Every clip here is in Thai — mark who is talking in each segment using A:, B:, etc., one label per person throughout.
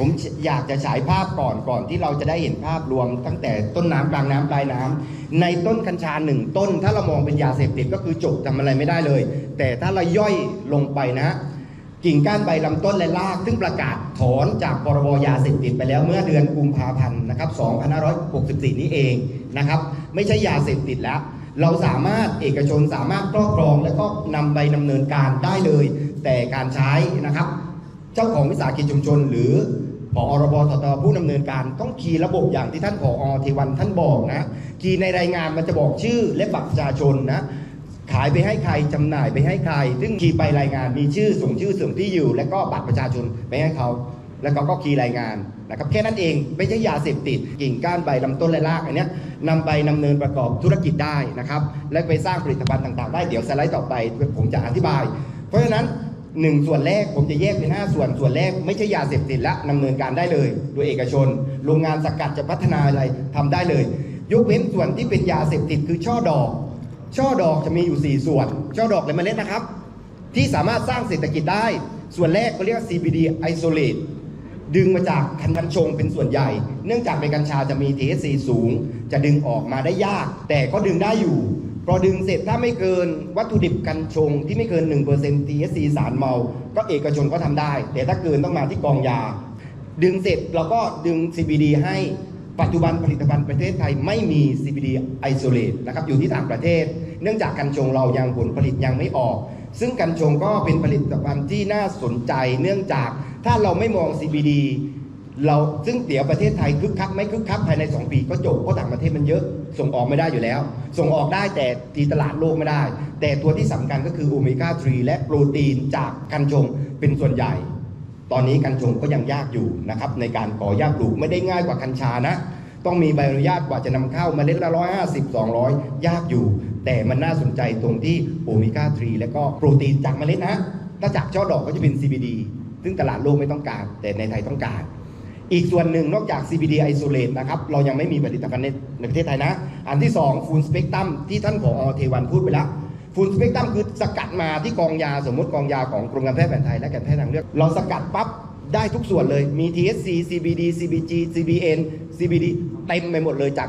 A: ผมอยากจะฉายภาพก่อนก่อนที่เราจะได้เห็นภาพรวม ตั้งแต่ต้นน้ำกลางน้ำปลายน้ำในต้นกัญชาหนึ่งต้น ถ้าเรามองเป็นยาเสพติดก็คือจบทำอะไรไม่ได้เลย แต่ถ้าเราย่อยลงไปนะกิ่งก้านใบลำต้นและราก ซึ่งประกาศถอนจากพรบยาเสพติดไปแล้วเมื่อเดือนกุมภาพันธ์นะครับ2564 นี้เองนะครับ ไม่ใช่ยาเสพติดแล้ว เราสามารถเอกชนสามารถครอบครองและก็นำไปดำเนินการได้เลย แต่การใช้นะครับ เจ้าของวิสาหกิจชุมชนหรือ ผอรบทตผู้ดำเนินการต้องคีย์ระบบอย่างที่ท่านผอเทวันท่านบอกนะ คีย์ในรายงานมันจะบอกชื่อและบัตรประชาชนนะ ขายไปให้ใครจำหน่ายไปให้ใคร ซึ่งคีย์ไปรายงานมีชื่อส่งชื่อส่งที่อยู่ และก็บัตรประชาชนไปให้เขา แล้วเขาก็คีย์รายงานนะครับแค่นั้นเองไม่ใช่ยาเสพติดกิ่งก้านใบลำต้นและรากอันนี้นำไปดำเนินประกอบธุรกิจได้นะครับ และไปสร้างผลิตภัณฑ์ต่างๆ ได้เดี๋ยวสไลด์ต่อไปผมจะอธิบาย เพราะฉะนั้น หนึ่งส่วนแรกผมจะแยกเป็นห้าส่วนส่วนแรกไม่ใช่ยาเสพติดและดำเนินการได้เลย โดยเอกชน โรงงานสกัดจะพัฒนาอะไรทำได้เลย ยกเว้นส่วนที่เป็นยาเสพติดคือช่อดอก ช่อดอกจะมีอยู่ 4 ส่วน ช่อดอกและเมล็ดนะครับ ที่สามารถสร้างเศรษฐกิจได้ ส่วนแรกเขาเรียกว่า CBD isolate ดึงมาจากคันกัญชงเป็นส่วนใหญ่ เนื่องจากในกัญชาจะมี THC สูง จะดึงออกมาได้ยาก แต่ก็ดึงได้อยู่ พอดึงเสร็จถ้าไม่เกินวัตถุดิบกัญชงที่ไม่เกิน 1% THC สารเมา ก็เอกชนก็ทำได้ แต่ถ้าเกินต้องมาที่กองยา ดึงเสร็จเราก็ดึง CBD ให้ปัจจุบันผลิตภัณฑ์ประเทศไทยไม่มี CBD isolate นะครับอยู่ที่ต่างประเทศ เนื่องจากกัญชงเรายังผลผลิตยังไม่ออก ซึ่งกัญชงก็เป็นผลิตภัณฑ์ที่น่าสนใจ เนื่องจากถ้าเราไม่มอง CBD เราซึ่งเดี๋ยวประเทศไทยคึกคักไม่คึกคักภายใน 2 ปีก็จบเพราะต่างประเทศมันเยอะ ส่งออกไม่ได้อยู่แล้ว ส่งออกได้แต่ตีตลาดโลกไม่ได้ แต่ตัวที่สำคัญก็คือโอเมก้า 3 และโปรตีนจากกัญชงเป็นส่วนใหญ่ ตอนนี้กัญชงก็ยังยากอยู่นะครับในการขออนุญาปลูกไม่ได้ง่ายกว่ากัญชานะต้องมีใบอนุญาตกว่าจะนำเข้าเมล็ดละร้อยห้าสิบสองร้อยยากอยู่ แต่มันน่าสนใจตรงที่โอเมก้า 3 และก็โปรตีนจากเมล็ดนะถ้าจากช่อดอกก็จะเป็น CBD ซึ่งตลาดโลกไม่ต้องการ แต่ในไทยต้องการ อีกส่วนหนึ่งนอกจาก CBD isolate นะครับ เรายังไม่มีผลิตภัณฑ์ในประเทศไทยนะ อันที่2 full spectrum ที่ท่านผอเทวันพูดไปแล้ว full spectrum คือสกัดมาที่กองยาสมมติกองยาของกรมการแพทย์แผนไทยและการแพทย์ทางเลือก เราสกัดปั๊บได้ทุกส่วนเลยมี THC CBD CBG CBN CBD เต็มไปหมดเลยจาก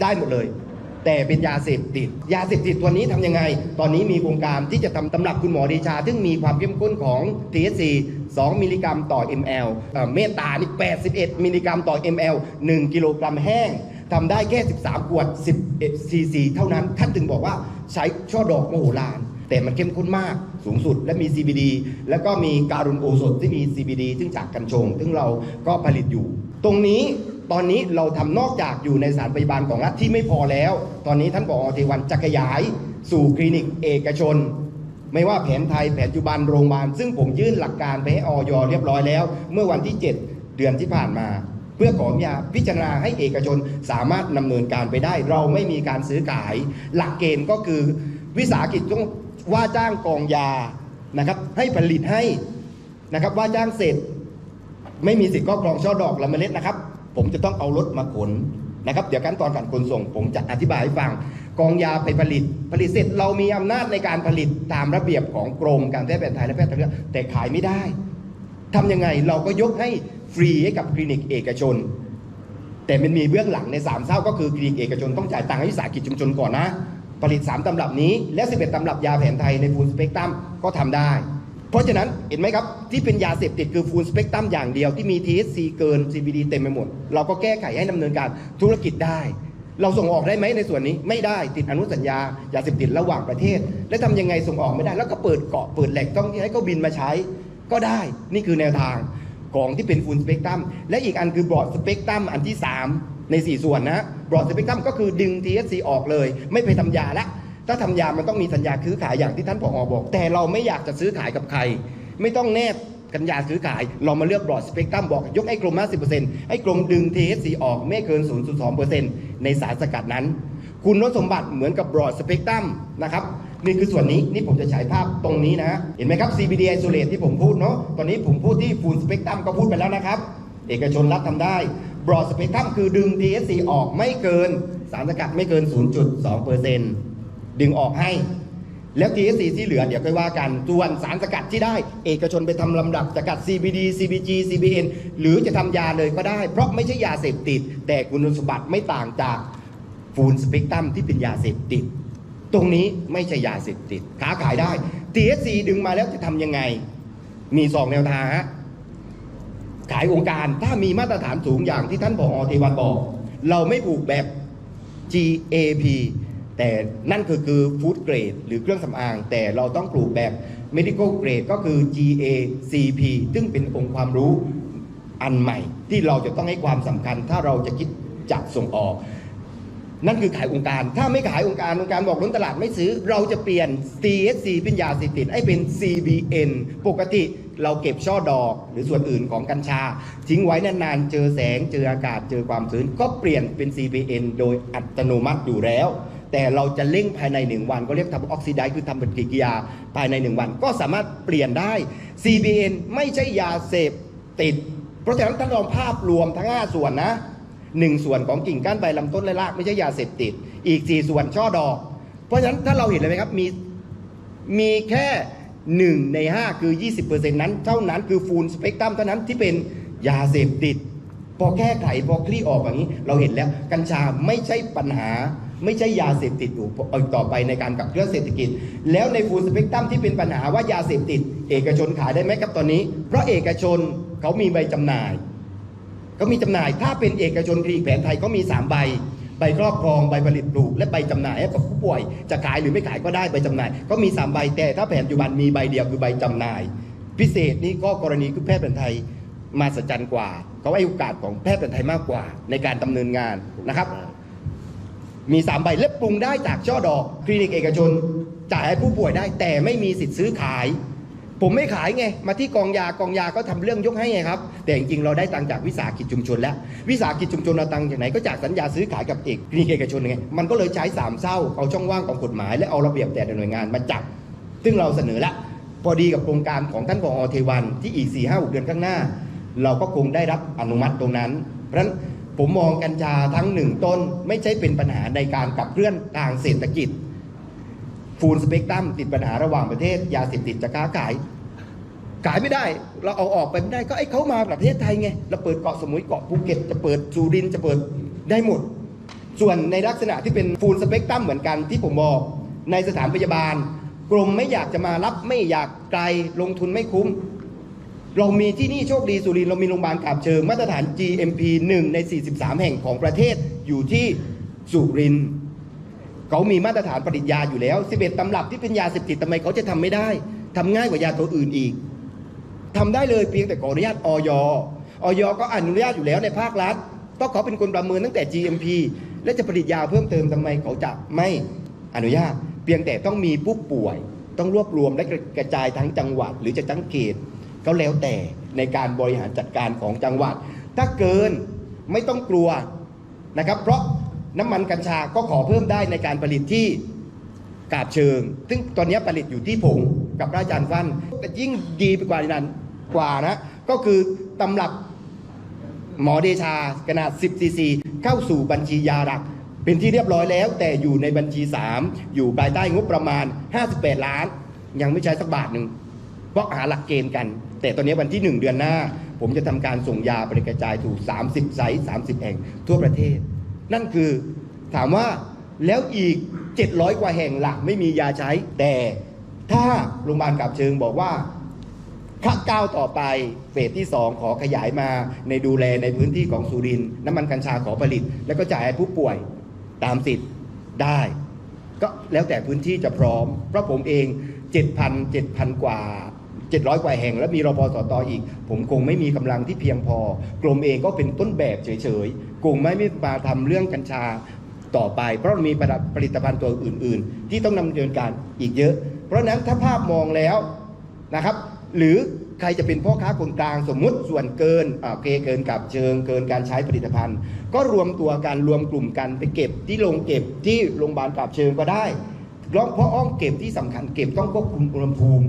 A: ได้หมดเลย แต่เป็นยาเสพติด ยาเสพติดตัวนี้ทำยังไง ตอนนี้มีโครงการที่จะทำตำรับคุณหมอเดชา ซึ่งมีความเข้มข้นของ THC 2 มิลลิกรัมต่อ ml เมตานี่ 81 มิลลิกรัมต่อ ml 1 กิโลกรัมแห้งทำได้แค่ 13 ขวด 11 cc เท่านั้น ท่านถึงบอกว่าใช้ช่อดอกมโหฬารแต่มันเข้มข้นมากสูงสุดและมี CBD แล้วก็มีการุณโอสถที่มี CBD ซึ่งจากกัญชง ซึ่งเราก็ผลิตอยู่ ตรงนี้ ตอนนี้เราทำนอกจากอยู่ในสถานพยาบาลของรัฐที่ไม่พอแล้ว ตอนนี้ท่านบอกเทวันจะขยายสู่คลินิกเอกชน ไม่ว่าแผนไทยแผนปัจจุบันโรงพยาบาล ซึ่งผมยื่นหลักการไปให้ออยเรียบร้อยแล้ว เมื่อวันที่ 7 เดือนที่ผ่านมา เพื่อขออนุญาตพิจารณาให้เอกชนสามารถดำเนินการไปได้ เราไม่มีการซื้อขาย หลักเกณฑ์ก็คือ วิสาหกิจต้องว่าจ้างกองยานะครับให้ผลิตให้นะครับว่าจ้างเสร็จ ไม่มีสิทธิ์ครอบครองช่อดอกละเมล็ดนะครับ ผมจะต้องเอารถมาขนนะครับเดี๋ยวขั้นตอนการขนส่ง ผมจะอธิบายให้ฟัง กองยาไปผลิต ผลิตเสร็จเรามีอำนาจในการผลิตตามระเบียบของกรมการแพทย์แผนไทยและแพทย์ทางเลือกแต่ขายไม่ได้ทำยังไงเราก็ยกให้ฟรีให้กับคลินิกเอกชน แต่มันมีเบื้องหลังในสามเศร้าก็คือคลินิกเอกชนต้องจ่ายตังค์ให้วิสาหกิจชุมชนก่อนนะ ผลิต 3ตำรับนี้และ 11ตำรับยาแผนไทยในฟูลสเปกตรัมก็ทำได้ เพราะฉะนั้นเห็นไหมครับที่เป็นยาเสพติดคือฟูลสเปกตรัมอย่างเดียวที่มี THC เกิน CBD เต็มไปหมด เราก็แก้ไขให้ดำเนินการธุรกิจได้ เราส่งออกได้ไหมในส่วนนี้ไม่ได้ติดอนุสัญญายาเสพติดระหว่างประเทศ และทำยังไงส่งออกไม่ได้ แล้วก็เปิดเกาะเปิดแหล่งต้องให้เขาบินมาใช้ก็ได้นี่คือแนวทางของที่เป็นฟูลสเปกตรัมและอีกอันคือบรอดสเปกตรัมอันที่ 3 ใน 4 ส่วนนะบรอดสเปกตรัมก็คือดึง THC ออกเลย ไม่ไปทำยาละ ถ้าทำยามันต้องมีสัญญาซื้อขายอย่างที่ท่านผอบอก แต่เราไม่อยากจะซื้อขายกับใคร ไม่ต้องแนบกันยาซื้อขาย เรามาเลือกบรอดสเปกตรัมบอก ยกให้กรม50%ให้กรมดึง THC ออกไม่เกิน 0.2%ในสารสกัดนั้น คุณสมบัติเหมือนกับบรอดสเปกตรัมนะครับนี่คือส่วนนี้นี่ผมจะฉายภาพตรงนี้นะ เห็นไหมครับ CBD isolate ที่ผมพูดเนาะตอนนี้ผมพูดที่ full spectrum ก็พูดไปแล้วนะครับ เอกชนรับทำได้ broad spectrum คือดึง THC ออกไม่เกิน สารสกัดไม่เกิน 0.2% ดึงออกให้ แล้ว THC ที่เหลือเดี๋ยวค่อยว่ากันส่วนสารสกัดที่ได้ เอกชนไปทำลำดับสกัด CBD CBG CBN หรือจะทำยาเลยก็ได้ เพราะไม่ใช่ยาเสพติด แต่คุณสมบัติไม่ต่างจากฟูลสเปกตรัมที่เป็นยาเสพติด ตรงนี้ไม่ใช่ยาเสพติดค้าขายได้ THC ดึงมาแล้วจะทำยังไง มีสองแนวทางฮะขายองค์การถ้ามีมาตรฐานสูงอย่างที่ท่านผอเทวันบอก เราไม่ผูกแบบ GAP แต่นั่นคือคือฟู้ดเกรดหรือเครื่องสำอาง แต่เราต้องปลูกแบบ medical grade ก็คือ GACP ซึ่งเป็นองค์ความรู้อันใหม่ ที่เราจะต้องให้ความสำคัญ ถ้าเราจะคิดจะส่งออก นั่นคือขายองค์การ ถ้าไม่ขายองค์การองค์การบอกล้นตลาดไม่ซื้อ เราจะเปลี่ยน THC เป็นยาเสพติดให้เป็น CBN ปกติเราเก็บช่อดอกหรือส่วนอื่นของกัญชา ทิ้งไว้นานๆเจอแสงเจออากาศเจอความชื้น ก็เปลี่ยนเป็น CBN โดยอัตโนมัติอยู่แล้ว แต่เราจะเร่งภายใน 1 วัน ก็เรียกทำออกซิไดซ์คือทำปฏิกิริยาภายใน 1 วัน ก็สามารถเปลี่ยนได้ CBN ไม่ใช่ยาเสพติด เพราะฉะนั้นท่านลองภาพรวมทั้ง 5 ส่วนนะหนึ่งส่วนของกิ่งก้านใบลำต้นและรากไม่ใช่ยาเสพติด อีกสี่ส่วนช่อดอก เพราะฉะนั้นถ้าเราเห็นเลยไหมครับมีมีแค่หนึ่งในห้าคือ 20%นั้น เท่านั้นคือฟูลสเปกตรัมเท่านั้นที่เป็นยาเสพติด พอแก้ไขพอคลี่ออกอย่างนี้ เราเห็นแล้วกัญชาไม่ใช่ปัญหา ไม่ใช่ยาเสพติดอยู่ต่อไปในการกับเคลื่อนเศรษฐกิจ แล้วในฟูลสเปกตรัมที่เป็นปัญหาว่ายาเสพติด เอกชนขายได้ไหมครับตอนนี้ เพราะเอกชนเขามีใบจำหน่ายก็มีจำหน่ายถ้าเป็นเอกชนคลินิกแผนไทยก็มี 3 ใบใบครอบครองใบผลิตปลูก และใบจำหน่ายให้กับผู้ป่วย จะขายหรือไม่ขายก็ได้ใบจำหน่าย ก็มี 3 ใบแต่ถ้าแผนปัจจุบันมีใบเดียวคือใบจำหน่าย พิเศษนี่ก็กรณีคือแพทย์แผนไทยมาสัจจันกว่าเขาให้โอกาสของแพทย์แผนไทยมากกว่าในการดำเนินงานนะครับ มี 3 ใบและปรุงได้จากช่อดอก คลินิกเอกชน จ่ายให้ผู้ป่วยได้ แต่ไม่มีสิทธิ์ซื้อขาย ผมไม่ขายไง มาที่กองยากองยาก็ทำเรื่องยกให้ไงครับ แต่จริงๆเราได้ตังจากวิสาหกิจชุมชน แล้ววิสาหกิจชุมชนเราตังจากไหนก็จากสัญญาซื้อขายกับเอกคลินิกเอกชนไงมันก็เลยใช้สามเศร้าเอาช่องว่างของกฎหมายและเอาระเบียบแต่ละหน่วยงานมาจับซึ่งเราเสนอละพอดีกับโครงการของท่านผอเทวันที่อีก4ี่ห้าเดือนข้างหน้า เราก็คงได้รับอนุมัติตรงนั้นเพราะฉะนั้น ผมมองกัญชาทั้งหนึ่งต้นไม่ใช่เป็นปัญหาในการขับเคลื่อนทางเศรษฐกิจ ฟูลสเปกตรัมติดปัญหาระหว่างประเทศ ยาเสพติดจะค้าขาย ขายไม่ได้ เราเอาออกไปไม่ได้ก็ไอ้เขามาประเทศไทยไงเราเปิดเกาะสมุยเกาะภูเก็ตจะเปิดสุรินจะเปิดได้หมด ส่วนในลักษณะที่เป็นฟูลสเปกตรัมเหมือนกันที่ผมบอกในสถานพยาบาล กรมไม่อยากจะมารับไม่อยากไกลลงทุนไม่คุ้ม เรามีที่นี่โชคดีสุรินทร์เรามีโรงพยาบาลกาบเชิงมาตรฐาน GMP 1 ใน 43 แห่งของประเทศอยู่ที่สุรินทร์เขามีมาตรฐานผลิตยาอยู่แล้ว 11 ตำรับที่เป็นยาเสพติดทำไมเขาจะทำไม่ได้ ทำง่ายกว่ายาตัวอื่นอีกทำได้เลยเพียงแต่ขออนุญาตออยออยก็อนุญาตอยู่แล้วในภาครัฐเพราะเขาเป็นคนประเมินตั้งแต่ GMP และจะผลิตยาเพิ่มเติมทำไมเขาจะไม่อนุญาต เพียงแต่ต้องมีผู้ป่วย ต้องรวบรวมและกระจายทั้งจังหวัด หรือจะทั้งเขต ก็แล้วแต่ในการบริหารจัดการของจังหวัด ถ้าเกินไม่ต้องกลัวนะครับ เพราะน้ำมันกัญชาก็ขอเพิ่มได้ในการผลิตที่กาบเชิง ซึ่งตอนนี้ผลิตอยู่ที่ผงกับพระอาจารย์ฟันยิ่งดีไปกว่านั้นกว่านะ ก็คือตำรับหมอเดชาขนาด 10 ซีซี เข้าสู่บัญชียาหลัก เป็นที่เรียบร้อยแล้ว แต่อยู่ในบัญชี 3 อยู่ภายใต้งบประมาณ 58 ล้าน ยังไม่ใช้สักบาทหนึ่ง เพราะหาหลักเกณฑ์กัน แต่ตอนนี้วันที่ 1 เดือนหน้า ผมจะทำการส่งยาไปกระจายถูก 30 ไซต์30 แห่งทั่วประเทศ นั่นคือถามว่าแล้วอีก 700 กว่าแห่งหลักไม่มียาใช้ แต่ถ้าโรงพยาบาลกับเชิงบอกว่าข้าก้าวต่อไปเฟสที่ 2 ขอขยายมาในดูแลในพื้นที่ของสุรินทร์น้ำมันกัญชาขอผลิต แล้วก็จ่ายให้ผู้ป่วยตามสิทธิ์ได้ ก็แล้วแต่พื้นที่จะพร้อม เพราะผมเอง 7,000 7,000 กว่า 700 กว่าแห่ง แล้วมีรพสตอีก ผมคงไม่มีกำลังที่เพียงพอ กรมเองก็เป็นต้นแบบเฉยๆ คงไม่มาทำเรื่องกัญชาต่อไป เพราะมีผลิตภัณฑ์ตัวอื่น ๆ ที่ต้องดำเนินการอีกเยอะ เพราะฉะนั้นถ้าภาพมองแล้วนะครับ หรือใครจะเป็นพ่อค้าคนกลางสมมุติส่วนเกินเกเกินกับเชิงเกินการใช้ผลิตภัณฑ์ ก็รวมตัวกันรวมกลุ่มกันไปเก็บที่โรงเก็บที่โรงพยาบาลกับเชิงก็ได้เพราะอ้อมเก็บที่สำคัญเก็บต้องควบคุมอุณหภูมิ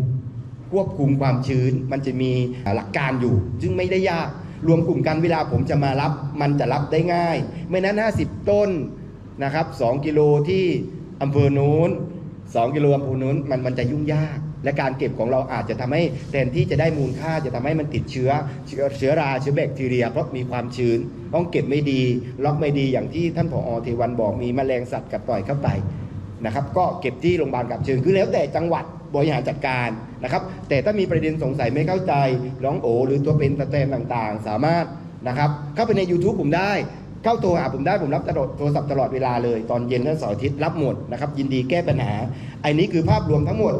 A: ควบคุมความชื้น มันจะมีหลักการอยู่ ซึ่งไม่ได้ยาก รวมกลุ่มกันเวลาผมจะมารับ มันจะรับได้ง่าย ไม่นั้น 50 ต้นนะครับ2กิโลที่อำเภอโน้น2กิโลกรัมพูนู้นมันมันจะยุ่งยาก และการเก็บของเราอาจจะทำให้แทนที่จะได้มูลค่าจะทำให้มันติดเชื้อเชื้อเชื้อราเชื้อแบคทีเรีย เพราะมีความชื้น ต้องเก็บไม่ดี ล็อกไม่ดีอย่างที่ท่านผอเทวันบอกมีแมลงสัตว์กัดต่อยเข้าไปนะครับก็เก็บที่โรงพยาบาลกับเชิญคือแล้วแต่จังหวัด บริหารจัดการนะครับ แต่ถ้ามีประเด็นสงสัยไม่เข้าใจร้องโอหรือตัวเป็นตะแตนต่างๆ สามารถนะครับ เข้าไปใน YouTube ผมได้เข้าโทรหาผมได้ผมรับตลอดโทรศัพท์ตลอดเวลาเลย ตอนเย็นและเสาร์อาทิตย์รับหมดนะครับยินดีแก้ปัญหาไอ้นี้คือภาพรวมทั้งหมด